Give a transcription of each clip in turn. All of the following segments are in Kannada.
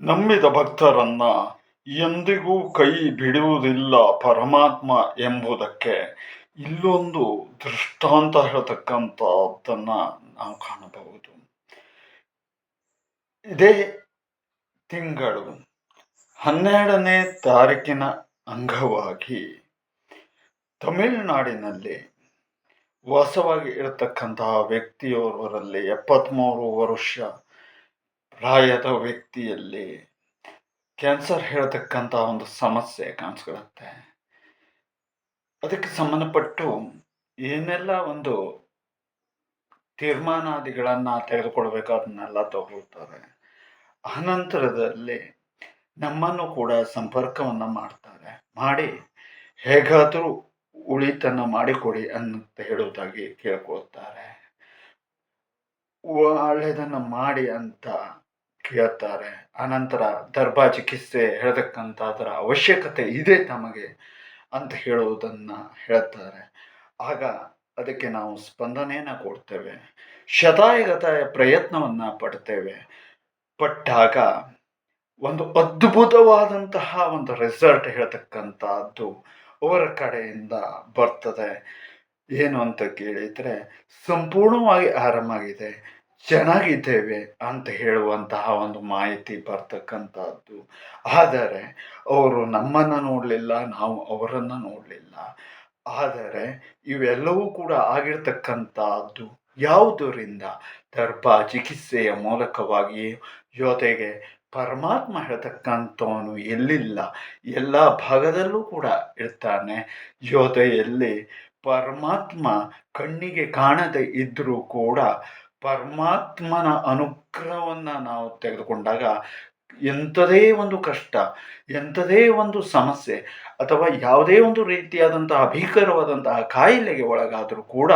ನಂಬಿದ ಭಕ್ತರನ್ನ ಎಂದಿಗೂ ಕೈ ಬಿಡುವುದಿಲ್ಲ ಪರಮಾತ್ಮ ಎಂಬುದಕ್ಕೆ. ಇಲ್ಲೊಂದು ದೃಷ್ಟಾಂತ ಹೇಳ್ತಕ್ಕಂಥದ್ದನ್ನ ನಾವು ಕಾಣಬಹುದು. ಇದೇ ತಿಂಗಳು ಹನ್ನೆರಡನೇ ತಾರೀಕಿನ ಅಂಗವಾಗಿ ತಮಿಳುನಾಡಿನಲ್ಲಿ ವಾಸವಾಗಿ ಇರತಕ್ಕಂತಹ ವ್ಯಕ್ತಿಯೋರ್ವರಲ್ಲಿ ಎಪ್ಪತ್ತ್ಮೂರು ವರ್ಷ ಪ್ರಾಯದ ವ್ಯಕ್ತಿಯಲ್ಲಿ ಕ್ಯಾನ್ಸರ್ ಹೇಳತಕ್ಕಂಥ ಒಂದು ಸಮಸ್ಯೆ ಕಾಣಿಸ್ಕೊಳ್ಳುತ್ತೆ. ಅದಕ್ಕೆ ಸಂಬಂಧಪಟ್ಟು ಏನೆಲ್ಲ ಒಂದು ತೀರ್ಮಾನಾದಿಗಳನ್ನು ತೆಗೆದುಕೊಳ್ಬೇಕು ಅದನ್ನೆಲ್ಲ ತಗೊಳ್ತಾರೆ ಅನಂತರದಲ್ಲಿ ನಮ್ಮನ್ನು ಕೂಡ ಸಂಪರ್ಕವನ್ನು ಮಾಡ್ತಾರೆ. ಮಾಡಿ, ಹೇಗಾದರೂ ಉಳಿತನ್ನ ಮಾಡಿಕೊಡಿ ಅಂತ ಹೇಳುವುದಾಗಿ ಕೇಳ್ಕೊಳ್ತಾರೆ. ಒಳ್ಳೆಯದನ್ನು ಮಾಡಿ ಅಂತ ಕೇಳ್ತಾರೆ. ಅನಂತರ ದರ್ಬಾ ಚಿಕಿತ್ಸೆ ಹೇಳತಕ್ಕಂಥ ಅದರ ಅವಶ್ಯಕತೆ ಇದೆ ತಮಗೆ ಅಂತ ಹೇಳುವುದನ್ನು ಹೇಳ್ತಾರೆ. ಆಗ ಅದಕ್ಕೆ ನಾವು ಸ್ಪಂದನೆಯನ್ನು ಕೊಡ್ತೇವೆ. ಶತಾಯಗತ ಪ್ರಯತ್ನವನ್ನು ಪಡ್ತೇವೆ. ಪಟ್ಟಾಗ ಒಂದು ಅದ್ಭುತವಾದಂತಹ ಒಂದು ರಿಸಲ್ಟ್ ಹೇಳ್ತಕ್ಕಂಥದ್ದು ಅವರ ಕಡೆಯಿಂದ ಬರ್ತದೆ. ಏನು ಅಂತ ಕೇಳಿದರೆ, ಸಂಪೂರ್ಣವಾಗಿ ಆರಾಮಾಗಿದೆ ಚೆನ್ನಾಗಿದ್ದೇವೆ ಅಂತ ಹೇಳುವಂತಹ ಒಂದು ಮಾಹಿತಿ ಬರ್ತಕ್ಕಂಥದ್ದು. ಆದರೆ ಅವರು ನಮ್ಮನ್ನು ನೋಡಲಿಲ್ಲ, ನಾವು ಅವರನ್ನು ನೋಡಲಿಲ್ಲ. ಆದರೆ ಇವೆಲ್ಲವೂ ಕೂಡ ಆಗಿರ್ತಕ್ಕಂಥದ್ದು ಯಾವುದರಿಂದ? ದರ್ಭ ಚಿಕಿತ್ಸೆಯ ಮೂಲಕವಾಗಿ ಜೊತೆಗೆ ಪರಮಾತ್ಮ ಹೇಳ್ತಕ್ಕಂಥವನು ಎಲ್ಲಿಲ್ಲ? ಎಲ್ಲ ಭಾಗದಲ್ಲೂ ಕೂಡ ಇರ್ತಾನೆ. ಜೊತೆಯಲ್ಲಿ ಪರಮಾತ್ಮ ಕಣ್ಣಿಗೆ ಕಾಣದೆ ಇದ್ದರೂ ಕೂಡ ಪರಮಾತ್ಮನ ಅನುಗ್ರಹವನ್ನು ನಾವು ತೆಗೆದುಕೊಂಡಾಗ ಎಂಥದೇ ಒಂದು ಕಷ್ಟ, ಎಂಥದೇ ಒಂದು ಸಮಸ್ಯೆ ಅಥವಾ ಯಾವುದೇ ಒಂದು ರೀತಿಯಾದಂತಹ ಭೀಕರವಾದಂತಹ ಕಾಯಿಲೆಗೆ ಒಳಗಾದರೂ ಕೂಡ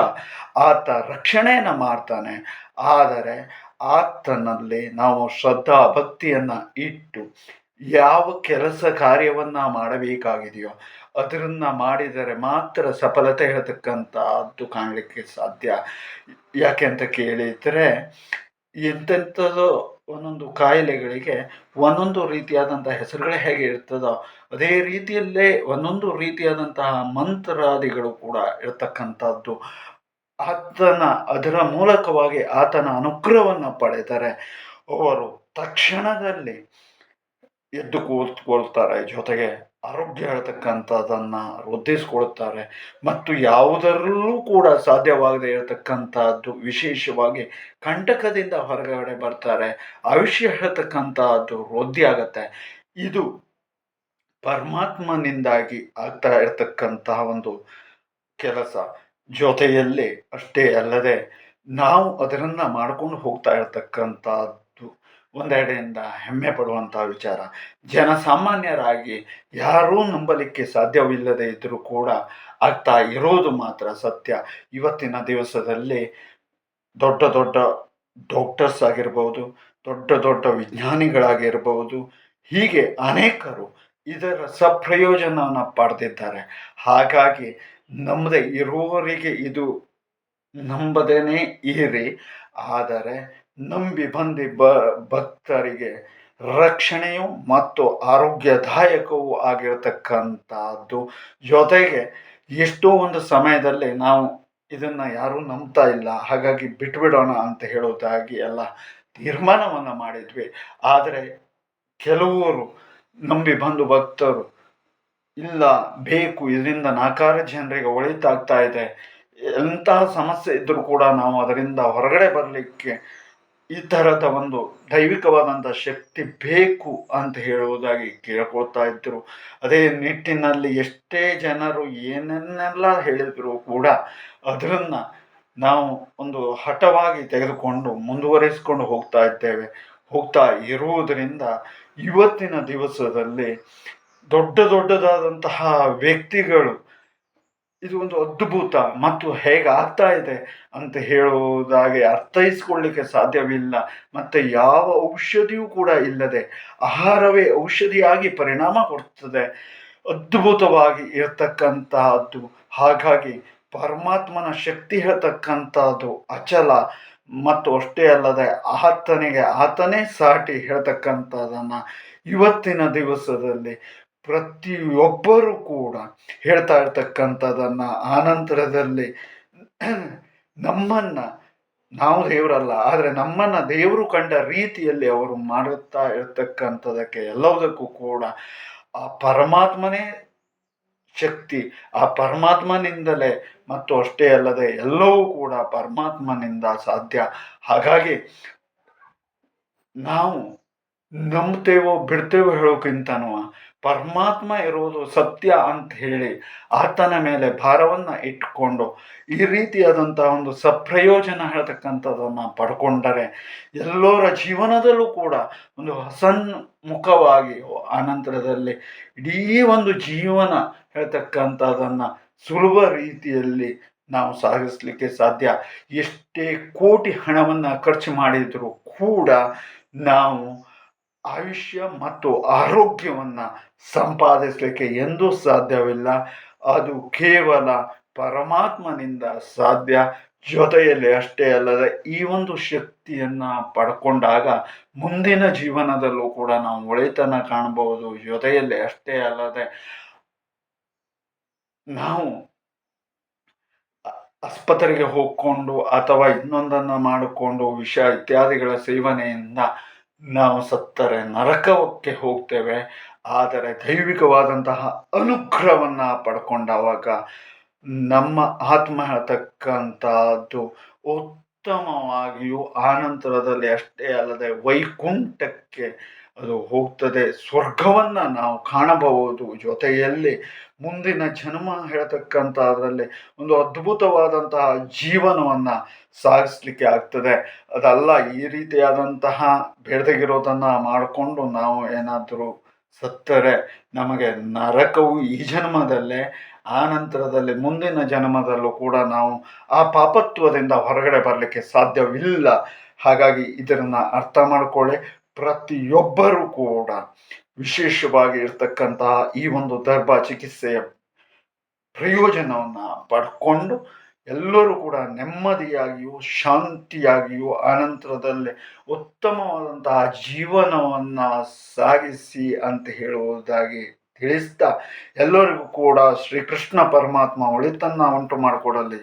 ಆತ ರಕ್ಷಣೆಯನ್ನು ಮಾಡ್ತಾನೆ. ಆದರೆ ಆತನಲ್ಲಿ ನಾವು ಶ್ರದ್ಧಾ ಭಕ್ತಿಯನ್ನು ಇಟ್ಟು ಯಾವ ಕೆಲಸ ಕಾರ್ಯವನ್ನು ಮಾಡಬೇಕಾಗಿದೆಯೋ ಅದನ್ನು ಮಾಡಿದರೆ ಮಾತ್ರ ಸಫಲತೆ ಹೇಳ್ತಕ್ಕಂಥದ್ದು ಕಾಣಲಿಕ್ಕೆ ಸಾಧ್ಯ. ಯಾಕೆ ಅಂತ ಕೇಳಿದರೆ, ಎಂತೆಂಥದೋ ಒಂದೊಂದು ಕಾಯಿಲೆಗಳಿಗೆ ಒಂದೊಂದು ರೀತಿಯಾದಂಥ ಹೆಸರುಗಳೇ ಹೇಗೆ ಇರ್ತದೋ, ಅದೇ ರೀತಿಯಲ್ಲೇ ಒಂದೊಂದು ರೀತಿಯಾದಂತಹ ಮಂತ್ರಾದಿಗಳು ಕೂಡ ಇರತಕ್ಕಂಥದ್ದು ಆತನ, ಅದರ ಮೂಲಕವಾಗಿ ಆತನ ಅನುಗ್ರಹವನ್ನು ಪಡೆದರೆ ಅವರು ತಕ್ಷಣದಲ್ಲಿ ಎದ್ದು ಕೂತ್ಕೊಳ್ತಾರೆ ಜೊತೆಗೆ. ಆರೋಗ್ಯ ಹೇಳ್ತಕ್ಕಂಥದ್ದನ್ನು ವೃದ್ಧಿಸ್ಕೊಳ್ತಾರೆ ಮತ್ತು ಯಾವುದರಲ್ಲೂ ಕೂಡ ಸಾಧ್ಯವಾಗದೆ ಇರತಕ್ಕಂಥದ್ದು ವಿಶೇಷವಾಗಿ ಕಂಟಕದಿಂದ ಹೊರಗಡೆ ಬರ್ತಾರೆ. ಆಯುಷ್ಯ ಹೇಳ್ತಕ್ಕಂಥದ್ದು ವೃದ್ಧಿ ಆಗತ್ತೆ. ಇದು ಪರಮಾತ್ಮನಿಂದಾಗಿ ಆಗ್ತಾ ಇರತಕ್ಕಂತಹ ಒಂದು ಕೆಲಸ. ಜೊತೆಯಲ್ಲಿ ಅಷ್ಟೇ ಅಲ್ಲದೆ ನಾವು ಅದನ್ನು ಮಾಡ್ಕೊಂಡು ಹೋಗ್ತಾ ಇರತಕ್ಕಂಥದ್ದು ಒಂದೆಡೆಯಿಂದ ಹೆಮ್ಮೆ ಪಡುವಂಥ ವಿಚಾರ. ಜನಸಾಮಾನ್ಯರಾಗಿ ಯಾರೂ ನಂಬಲಿಕ್ಕೆ ಸಾಧ್ಯವಿಲ್ಲದೆ ಇದ್ದರೂ ಕೂಡ ಆಗ್ತಾ ಇರೋದು ಮಾತ್ರ ಸತ್ಯ. ಇವತ್ತಿನ ದಿವಸದಲ್ಲಿ ದೊಡ್ಡ ದೊಡ್ಡ ಡಾಕ್ಟರ್ಸ್ ಆಗಿರ್ಬೋದು, ದೊಡ್ಡ ದೊಡ್ಡ ವಿಜ್ಞಾನಿಗಳಾಗಿರ್ಬೋದು, ಹೀಗೆ ಅನೇಕರು ಇದರ ಸಪ್ರಯೋಜನವನ್ನು ಪಡೆದಿದ್ದಾರೆ. ಹಾಗಾಗಿ ನಮ್ಮದೇ ಇರುವವರಿಗೆ ಇದು ನಂಬದೇನೆ ಇರಿ ಆದರೆ ನಂಬಿ ಬಂದಿ ಬ, ಭಕ್ತರಿಗೆ ರಕ್ಷಣೆಯು ಮತ್ತು ಆರೋಗ್ಯದಾಯಕವೂ ಆಗಿರತಕ್ಕಂಥದ್ದು. ಜೊತೆಗೆ ಎಷ್ಟೋ ಒಂದು ಸಮಯದಲ್ಲಿ ನಾವು ಇದನ್ನು ಯಾರೂ ನಂಬ್ತಾ ಇಲ್ಲ. ಹಾಗಾಗಿ ಬಿಟ್ಬಿಡೋಣ ಅಂತ ಹೇಳೋದಾಗಿ ಎಲ್ಲ ತೀರ್ಮಾನವನ್ನು ಮಾಡಿದ್ವಿ. ಆದರೆ ಕೆಲವರು ನಂಬಿ ಬಂದು ಭಕ್ತರು, ಇಲ್ಲ, ಬೇಕು, ಇದರಿಂದ ನಾಲ್ಕಾರು ಜನರಿಗೆ ಒಳಿತಾಗ್ತಾ ಇದೆ. ಎಂತಹ ಸಮಸ್ಯೆ ಇದ್ದರೂ ಕೂಡ ನಾವು ಅದರಿಂದ ಹೊರಗಡೆ ಬರಲಿಕ್ಕೆ ಈ ಥರದ ಒಂದು ದೈವಿಕವಾದಂಥ ಶಕ್ತಿ ಬೇಕು ಅಂತ ಹೇಳುವುದಾಗಿ ಕೇಳ್ಕೊಳ್ತಾ ಇದ್ದರು. ಅದೇ ನಿಟ್ಟಿನಲ್ಲಿ ಎಷ್ಟೇ ಜನರು ಏನನ್ನೆಲ್ಲ ಹೇಳಿದ್ರು ಕೂಡ ಅದನ್ನು ನಾವು ಒಂದು ಹಠವಾಗಿ ತೆಗೆದುಕೊಂಡು ಮುಂದುವರಿಸಿಕೊಂಡು ಹೋಗ್ತಾ ಇದ್ದೇವೆ. ಹೋಗ್ತಾ ಇರುವುದರಿಂದ ಇವತ್ತಿನ ದಿವಸದಲ್ಲಿ ದೊಡ್ಡ ದೊಡ್ಡದಾದಂತಹ ವ್ಯಕ್ತಿಗಳು ಇದು ಒಂದು ಅದ್ಭುತ ಮತ್ತು ಹೇಗೆ ಆಗ್ತಾ ಇದೆ ಅಂತ ಹೇಳುವುದಾಗಿ ಅರ್ಥೈಸ್ಕೊಳ್ಳಿಕ್ಕೆ ಸಾಧ್ಯವಿಲ್ಲ. ಮತ್ತು ಯಾವ ಔಷಧಿಯೂ ಕೂಡ ಇಲ್ಲದೆ ಆಹಾರವೇ ಔಷಧಿಯಾಗಿ ಪರಿಣಾಮ ಕೊಡ್ತದೆ. ಅದ್ಭುತವಾಗಿ ಇರತಕ್ಕಂತಹದ್ದು. ಹಾಗಾಗಿ ಪರಮಾತ್ಮನ ಶಕ್ತಿ ಹೇಳ್ತಕ್ಕಂಥದ್ದು ಅಚಲ ಮತ್ತು ಅಷ್ಟೇ ಅಲ್ಲದೆ ಆತನಿಗೆ ಆತನೇ ಸಾಟಿ ಹೇಳ್ತಕ್ಕಂಥದ್ದನ್ನು ಇವತ್ತಿನ ದಿವಸದಲ್ಲಿ ಪ್ರತಿಯೊಬ್ಬರೂ ಕೂಡ ಹೇಳ್ತಾ ಇರ್ತಕ್ಕಂಥದ್ದನ್ನು ಆನಂತರದಲ್ಲಿ ನಮ್ಮನ್ನು, ನಾವು ದೇವರಲ್ಲ, ಆದರೆ ನಮ್ಮನ್ನು ದೇವರು ಕಂಡ ರೀತಿಯಲ್ಲಿ ಅವರು ಮಾಡುತ್ತಾ ಇರ್ತಕ್ಕಂಥದಕ್ಕೆ ಎಲ್ಲದಕ್ಕೂ ಕೂಡ ಆ ಪರಮಾತ್ಮನೇ ಶಕ್ತಿ, ಆ ಪರಮಾತ್ಮನಿಂದಲೇ ಮತ್ತು ಅಷ್ಟೇ ಅಲ್ಲದೆ ಎಲ್ಲವೂ ಕೂಡ ಪರಮಾತ್ಮನಿಂದ ಸಾಧ್ಯ. ಹಾಗಾಗಿ ನಾವು ನಂಬ್ತೇವೋ ಬಿಡ್ತೇವೋ ಹೇಳೋಕ್ಕಿಂತನೂ ಪರಮಾತ್ಮ ಇರುವುದು ಸತ್ಯ ಅಂತ ಹೇಳಿ ಆತನ ಮೇಲೆ ಭಾರವನ್ನು ಇಟ್ಕೊಂಡು ಈ ರೀತಿಯಾದಂಥ ಒಂದು ಸಪ್ರಯೋಜನ ಹೇಳ್ತಕ್ಕಂಥದ್ದನ್ನು ಪಡ್ಕೊಂಡರೆ ಎಲ್ಲರ ಜೀವನದಲ್ಲೂ ಕೂಡ ಒಂದು ಹಸನ್ಮುಖವಾಗಿ ಆನಂತರದಲ್ಲಿ ಇಡೀ ಒಂದು ಜೀವನ ಹೇಳ್ತಕ್ಕಂಥದ್ದನ್ನು ಸುಲಭ ರೀತಿಯಲ್ಲಿ ನಾವು ಸಾಗಿಸ್ಲಿಕ್ಕೆ ಸಾಧ್ಯ. ಎಷ್ಟೇ ಕೋಟಿ ಹಣವನ್ನು ಖರ್ಚು ಮಾಡಿದರೂ ಕೂಡ ನಾವು ಆಯುಷ್ಯ ಮತ್ತು ಆರೋಗ್ಯವನ್ನು ಸಂಪಾದಿಸಲಿಕ್ಕೆ ಎಂದೂ ಸಾಧ್ಯವಿಲ್ಲ. ಅದು ಕೇವಲ ಪರಮಾತ್ಮನಿಂದ ಸಾಧ್ಯ. ಜೊತೆಯಲ್ಲಿ ಅಷ್ಟೇ ಅಲ್ಲದೆ ಈ ಒಂದು ಶಕ್ತಿಯನ್ನು ಪಡ್ಕೊಂಡಾಗ ಮುಂದಿನ ಜೀವನದಲ್ಲೂ ಕೂಡ ನಾವು ಒಳಿತನ ಕಾಣಬಹುದು ಜೊತೆಯಲ್ಲಿ ಅಷ್ಟೇ ಅಲ್ಲದೆ ನಾವು ಆಸ್ಪತ್ರೆಗೆ ಹೋಗ್ಕೊಂಡು ಅಥವಾ ಇನ್ನೊಂದನ್ನು ಮಾಡಿಕೊಂಡು ವಿಷ ಇತ್ಯಾದಿಗಳ ಸೇವನೆಯಿಂದ ನಾವು ಸತ್ತರೆ ನರಕಕ್ಕೆ ಹೋಗ್ತೇವೆ, ಆದರೆ ದೈವಿಕವಾದಂತಹ ಅನುಗ್ರಹವನ್ನು ಪಡ್ಕೊಂಡಾಗ ನಮ್ಮ ಆತ್ಮ ಹೇಳ್ತಕ್ಕಂಥದ್ದು ಉತ್ತಮವಾಗಿಯೂ ಆನಂತರದಲ್ಲಿ ಅಷ್ಟೇ ಅಲ್ಲದೆ ವೈಕುಂಠಕ್ಕೆ ಅದು ಹೋಗ್ತದೆ. ಸ್ವರ್ಗವನ್ನು ನಾವು ಕಾಣಬಹುದು ಜೊತೆಯಲ್ಲಿ ಮುಂದಿನ ಜನ್ಮ ಹೇಳ್ತಕ್ಕಂಥದ್ರಲ್ಲಿ ಒಂದು ಅದ್ಭುತವಾದಂತಹ ಜೀವನವನ್ನು ಸಾಗಿಸ್ಲಿಕ್ಕೆ ಆಗ್ತದೆ. ಅದಲ್ಲ, ಈ ರೀತಿಯಾದಂತಹ ಬೇಡದಗಿರೋದನ್ನು ಮಾಡಿಕೊಂಡು ನಾವು ಏನಾದರೂ ಸತ್ತರೆ ನಮಗೆ ನರಕವು ಈ ಜನ್ಮದಲ್ಲೇ, ಆ ನಂತರದಲ್ಲಿ ಮುಂದಿನ ಜನ್ಮದಲ್ಲೂ ಕೂಡ ನಾವು ಆ ಪಾಪತ್ವದಿಂದ ಹೊರಗಡೆ ಬರಲಿಕ್ಕೆ ಸಾಧ್ಯವಿಲ್ಲ. ಹಾಗಾಗಿ ಇದನ್ನು ಅರ್ಥ ಮಾಡ್ಕೊಳ್ಳಿ. ಪ್ರತಿಯೊಬ್ಬರೂ ಕೂಡ ವಿಶೇಷವಾಗಿ ಇರ್ತಕ್ಕಂತಹ ಈ ಒಂದು ದರ್ಭ ಚಿಕಿತ್ಸೆಯ ಪ್ರಯೋಜನವನ್ನು ಪಡ್ಕೊಂಡು ಎಲ್ಲರೂ ಕೂಡ ನೆಮ್ಮದಿಯಾಗಿಯೂ ಶಾಂತಿಯಾಗಿಯೂ ಆನಂತರದಲ್ಲಿ ಉತ್ತಮವಾದಂತಹ ಜೀವನವನ್ನು ಸಾಗಿಸಿ ಅಂತ ಹೇಳುವುದಾಗಿ ತಿಳಿಸ್ತಾ ಎಲ್ಲರಿಗೂ ಕೂಡ ಶ್ರೀಕೃಷ್ಣ ಪರಮಾತ್ಮ ಒಳಿತನ್ನು ಉಂಟು ಮಾಡಿಕೊಡಲಿ.